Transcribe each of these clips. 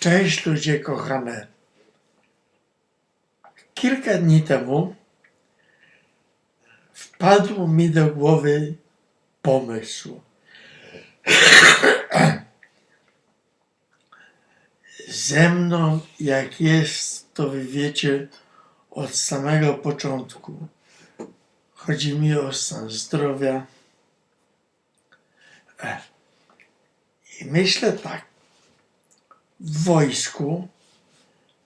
Cześć ludzie kochane. Kilka dni temu wpadł mi do głowy pomysł. Ze mną, jak jest, to wy wiecie od samego początku. Chodzi mi o stan zdrowia. E. I myślę tak w wojsku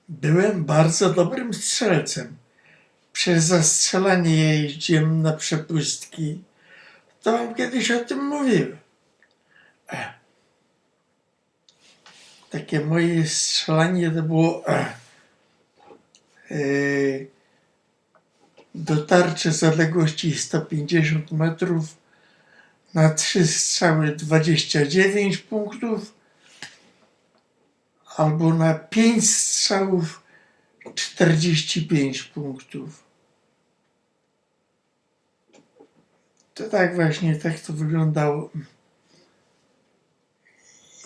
byłem bardzo dobrym strzelcem. Przez zastrzelanie jeździłem na przepustki. To wam kiedyś o tym mówiłem. E. Takie moje strzelanie to było e, e, dotarcie z odległości 150 metrów na trzy strzały 29 punktów albo na 5 strzałów 45 punktów. To tak właśnie, tak to wyglądało.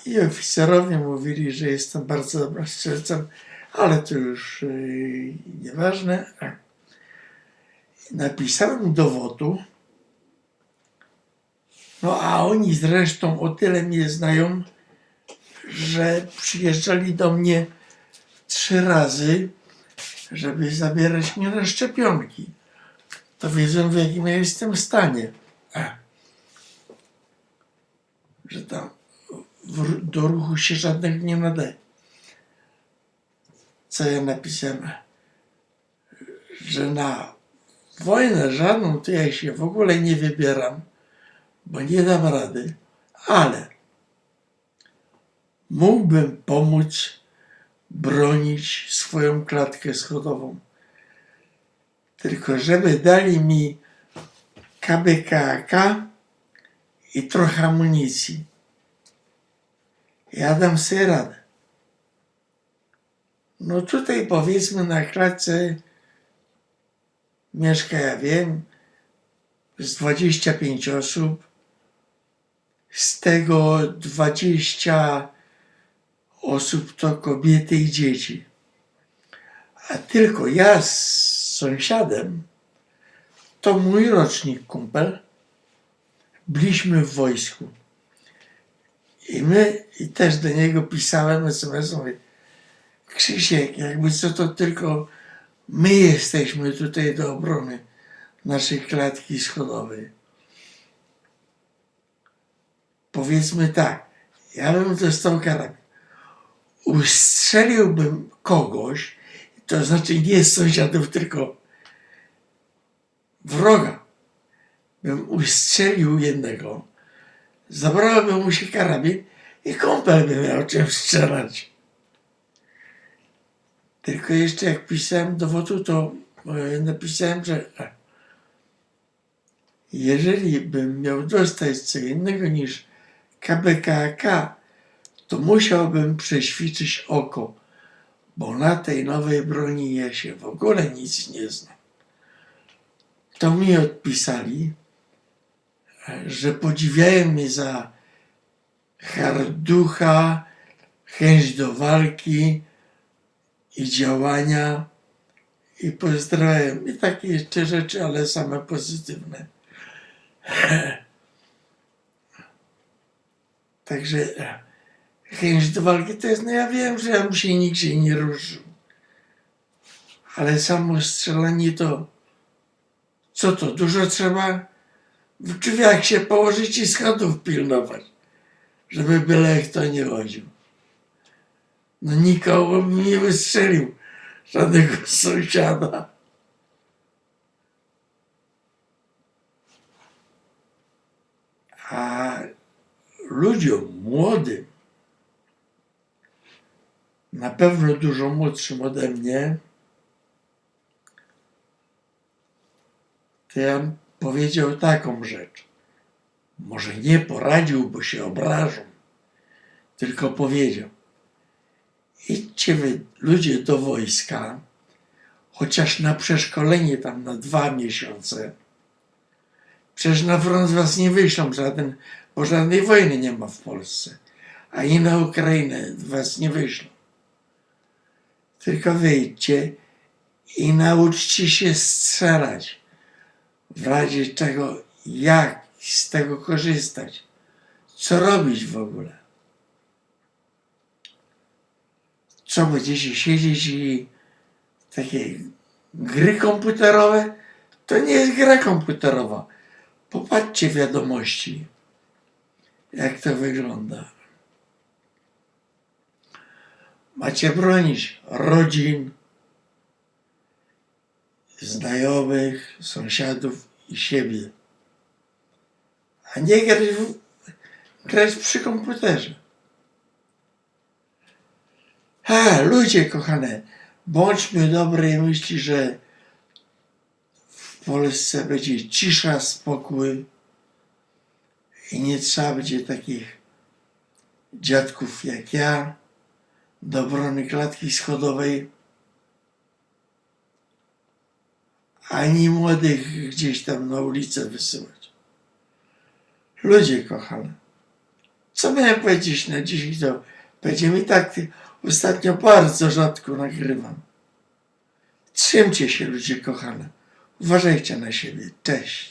I oficerowie mówili, że jestem bardzo dobrym strzelcem, ale to już yy, nieważne. Napisałem dowodu, no a oni zresztą o tyle mnie znają, że przyjeżdżali do mnie trzy razy, żeby zabierać mnie na szczepionki. To wiedzą, w jakim ja jestem stanie. Że tam do ruchu się żadnych nie nadaje. Co ja napisałem? Że na wojnę żadną to ja się w ogóle nie wybieram, bo nie dam rady, ale mógłbym pomóc bronić swoją klatkę schodową. Tylko żeby dali mi KBKK i trochę amunicji. Ja dam sobie radę. No tutaj powiedzmy na klatce mieszka, ja wiem, z 25 osób, z tego 20 osób to kobiety i dzieci. A tylko ja z sąsiadem, to mój rocznik kumpel, byliśmy w wojsku. I my, i też do niego pisałem SMS, mówię, Krzysiek, jakby co to tylko my jesteśmy tutaj do obrony naszej klatki schodowej. Powiedzmy tak, ja bym dostał karabin. Ustrzeliłbym kogoś, to znaczy nie sąsiadów, tylko wroga. Bym ustrzelił jednego, zabrałbym mu się karabin i kąpel by miał czym strzelać. Tylko jeszcze jak pisałem dowodu, to e, napisałem, że e, jeżeli bym miał dostać co innego niż KBKK, to musiałbym przeświczyć oko, bo na tej nowej broni ja się w ogóle nic nie znam. To mi odpisali, że podziwiają mnie za harducha, chęć do walki i działania i pozdrawiam. I takie jeszcze rzeczy, ale same pozytywne. Także chęć do walki to jest, no ja wiem, że ja bym się nigdzie nie ruszył. Ale samo strzelanie to, co to, dużo trzeba w drzwiach się położyć i schodów pilnować, żeby byle kto nie chodził. No nikogo bym nie wystrzelił, żadnego sąsiada. A ludziom młodym, na pewno dużo młodszym ode mnie, to ja powiedział taką rzecz. Może nie poradził, bo się obrażą, tylko powiedział: idźcie wy, ludzie, do wojska, chociaż na przeszkolenie tam na dwa miesiące. Przecież na front was nie wyślą żaden, bo żadnej wojny nie ma w Polsce. A i na Ukrainę was nie wyślą. Tylko wyjdźcie i nauczcie się strzelać. W razie czego, jak z tego korzystać. Co robić w ogóle. Co będziecie siedzieć i takie gry komputerowe? To nie jest gra komputerowa. Popatrzcie wiadomości, jak to wygląda. Macie bronić rodzin, znajomych, sąsiadów i siebie. A nie grać, w, grać przy komputerze. Ha, ludzie kochane, bądźmy dobrej myśli, że w Polsce będzie cisza, spokój i nie trzeba będzie takich dziadków jak ja do obrony klatki schodowej ani młodych gdzieś tam na ulicę wysyłać. Ludzie kochane, co miałem powiedzieć na dzisiaj, to będzie mi tak ostatnio bardzo rzadko nagrywam. Trzymcie się ludzie kochane. Uważajcie na siebie. Cześć.